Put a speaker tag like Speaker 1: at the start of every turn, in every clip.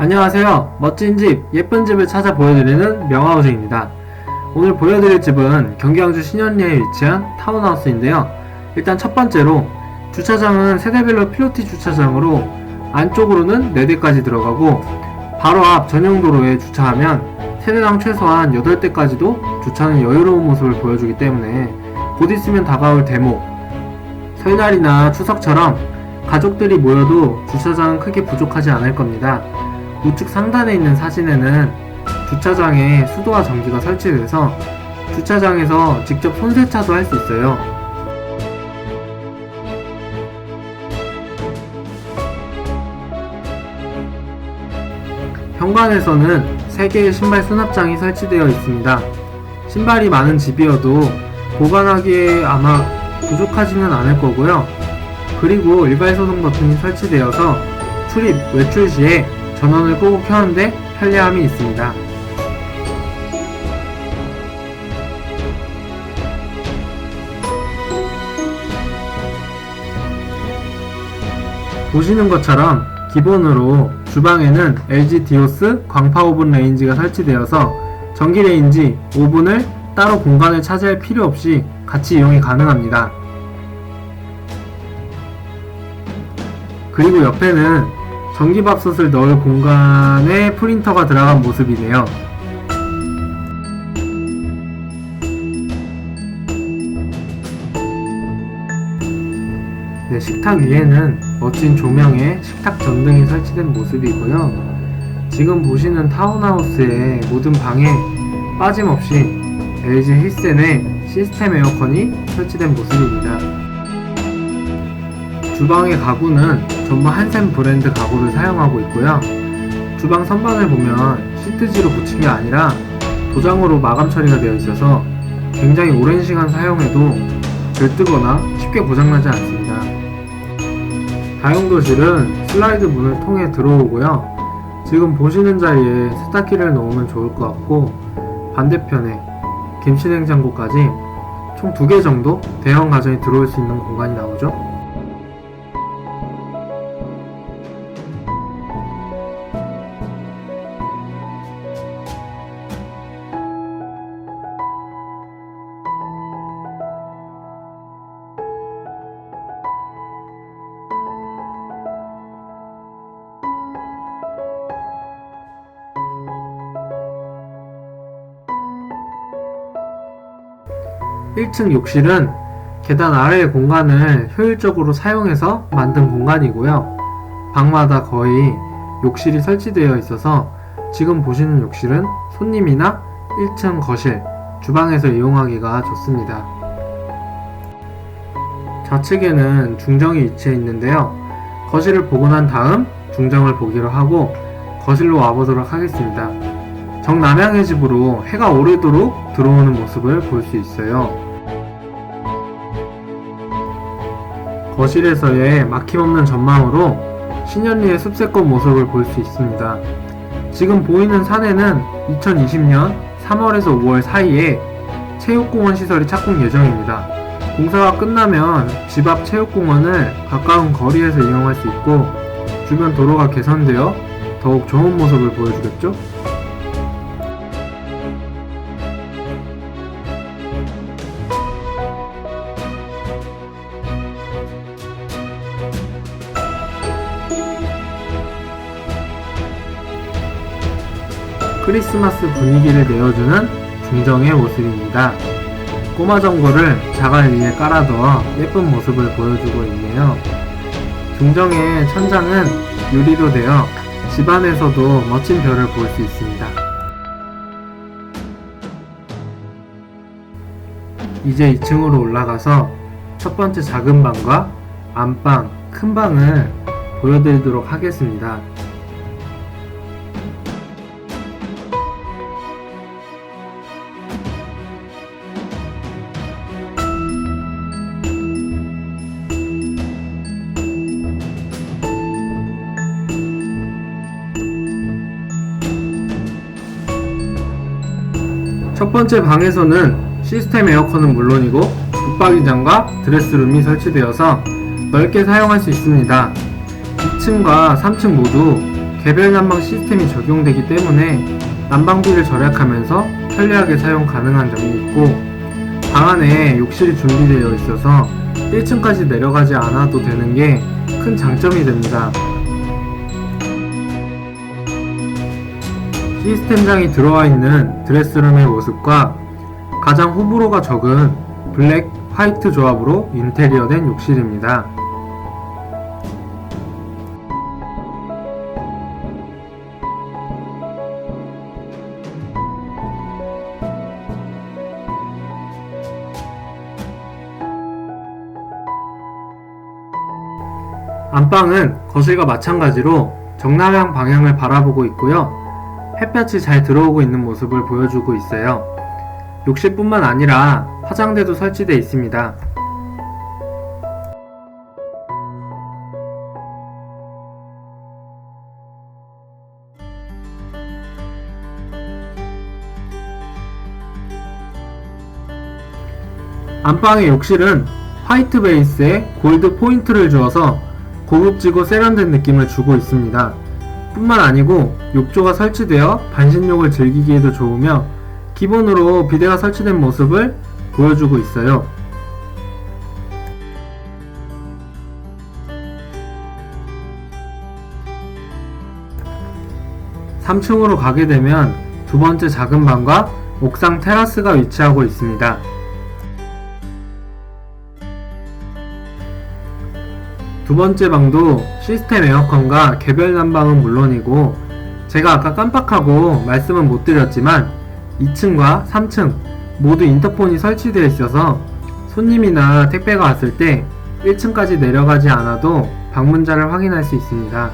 Speaker 1: 안녕하세요. 멋진 집, 예쁜 집을 찾아 보여드리는 명하우스입니다. 오늘 보여드릴 집은 경기 광주 신현리에 위치한 타운하우스인데요. 일단 첫 번째로 주차장은 세대별로 필로티 주차장으로 안쪽으로는 4대까지 들어가고 바로 앞 전용 도로에 주차하면 세대당 최소한 8대까지도 주차는 여유로운 모습을 보여주기 때문에 곧 있으면 다가올 대목 설날이나 추석처럼 가족들이 모여도 주차장은 크게 부족하지 않을 겁니다. 우측 상단에 있는 사진에는 주차장에 수도와 전기가 설치돼서 주차장에서 직접 손세차도 할 수 있어요. 현관에서는 3개의 신발 수납장이 설치되어 있습니다. 신발이 많은 집이어도 보관하기에 아마 부족하지는 않을 거고요. 그리고 일괄 소동 버튼이 설치되어서 출입, 외출 시에 전원을 끄고 켜는데 편리함이 있습니다. 보시는 것처럼 기본으로 주방에는 LG 디오스 광파 오븐 레인지가 설치되어서 전기 레인지, 오븐을 따로 공간을 차지할 필요 없이 같이 이용이 가능합니다. 그리고 옆에는 전기밥솥을 넣을 공간에 프린터가 들어간 모습이네요. 네, 식탁 위에는 멋진 조명에 식탁 전등이 설치된 모습이고요. 지금 보시는 타운하우스의 모든 방에 빠짐없이 LG 힐센의 시스템 에어컨이 설치된 모습입니다. 주방의 가구는 전부 한샘 브랜드 가구를 사용하고 있고요. 주방 선반을 보면 시트지로 붙인 게 아니라 도장으로 마감 처리가 되어 있어서 굉장히 오랜 시간 사용해도 들뜨거나 쉽게 고장나지 않습니다. 다용도실은 슬라이드 문을 통해 들어오고요. 지금 보시는 자리에 세탁기를 놓으면 좋을 것 같고 반대편에 김치냉장고까지 총두개 정도 대형 가전이 들어올 수 있는 공간이 나오죠. 1층 욕실은 계단 아래의 공간을 효율적으로 사용해서 만든 공간이고요. 방마다 거의 욕실이 설치되어 있어서 지금 보시는 욕실은 손님이나 1층 거실, 주방에서 이용하기가 좋습니다. 좌측에는 중정이 위치해 있는데요. 거실을 보고 난 다음 중정을 보기로 하고 거실로 와보도록 하겠습니다. 정남향의 집으로 해가 오르도록 들어오는 모습을 볼 수 있어요. 거실에서의 막힘없는 전망으로 신현리의 숲세권 모습을 볼 수 있습니다. 지금 보이는 산에는 2020년 3월에서 5월 사이에 체육공원 시설이 착공 예정입니다. 공사가 끝나면 집 앞 체육공원을 가까운 거리에서 이용할 수 있고 주변 도로가 개선되어 더욱 좋은 모습을 보여주겠죠? 크리스마스 분위기를 내어주는 중정의 모습입니다. 꼬마 전구를 자갈 위에 깔아두어 예쁜 모습을 보여주고 있네요. 중정의 천장은 유리로 되어 집안에서도 멋진 별을 볼 수 있습니다. 이제 2층으로 올라가서 첫 번째 작은 방과 안방, 큰 방을 보여드리도록 하겠습니다. 첫 번째 방에서는 시스템 에어컨은 물론이고 붙박이장과 드레스룸이 설치되어서 넓게 사용할 수 있습니다. 2층과 3층 모두 개별 난방 시스템이 적용되기 때문에 난방비를 절약하면서 편리하게 사용 가능한 점이 있고 방 안에 욕실이 준비되어 있어서 1층까지 내려가지 않아도 되는 게 큰 장점이 됩니다. 시스템장이 들어와 있는 드레스룸의 모습과 가장 호불호가 적은 블랙, 화이트 조합으로 인테리어된 욕실입니다. 안방은 거실과 마찬가지로 정남향 방향을 바라보고 있고요. 햇볕이 잘 들어오고 있는 모습을 보여주고 있어요. 욕실뿐만 아니라 화장대도 설치되어 있습니다. 안방의 욕실은 화이트 베이스에 골드 포인트를 주어서 고급지고 세련된 느낌을 주고 있습니다. 뿐만 아니고 욕조가 설치되어 반신욕을 즐기기에도 좋으며 기본으로 비데가 설치된 모습을 보여주고 있어요. 삼층으로 가게 되면 두 번째 작은 방과 옥상 테라스가 위치하고 있습니다. 두 번째 방도 시스템 에어컨과 개별 난방은 물론이고 제가 아까 깜빡하고 말씀은 못 드렸지만 2층과 3층 모두 인터폰이 설치되어 있어서 손님이나 택배가 왔을 때 1층까지 내려가지 않아도 방문자를 확인할 수 있습니다.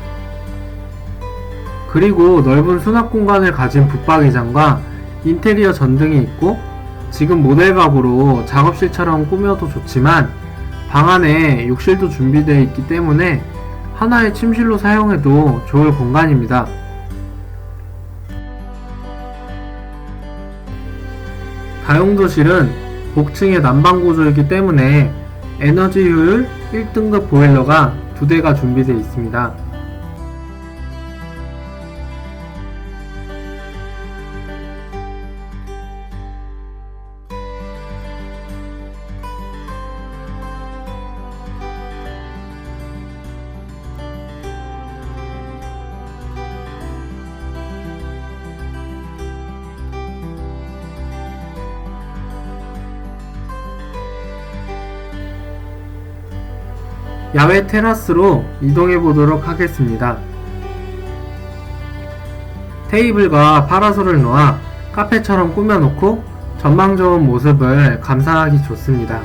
Speaker 1: 그리고 넓은 수납 공간을 가진 붙박이장과 인테리어 전등이 있고 지금 모델각으로 작업실처럼 꾸며도 좋지만 방 안에 욕실도 준비되어 있기 때문에 하나의 침실로 사용해도 좋을 공간입니다. 다용도실은 복층의 난방 구조이기 때문에 에너지 효율 1등급 보일러가 두 대가 준비되어 있습니다. 야외 테라스로 이동해 보도록 하겠습니다. 테이블과 파라솔을 놓아 카페처럼 꾸며놓고 전망 좋은 모습을 감상하기 좋습니다.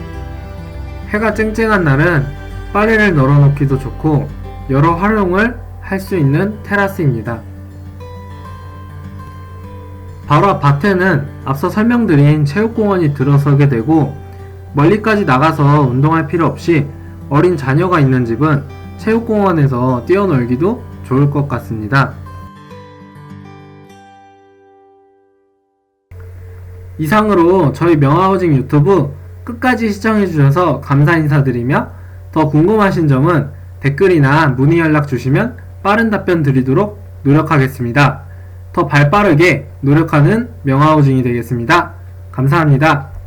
Speaker 1: 해가 쨍쨍한 날은 빨래를 널어놓기도 좋고 여러 활용을 할 수 있는 테라스입니다. 바로 앞 밭에는 앞서 설명드린 체육공원이 들어서게 되고 멀리까지 나가서 운동할 필요 없이 어린 자녀가 있는 집은 체육공원에서 뛰어놀기도 좋을 것 같습니다. 이상으로 저희 명화호징 유튜브 끝까지 시청해주셔서 감사 인사드리며 더 궁금하신 점은 댓글이나 문의 연락 주시면 빠른 답변 드리도록 노력하겠습니다. 더 발빠르게 노력하는 명화호징이 되겠습니다. 감사합니다.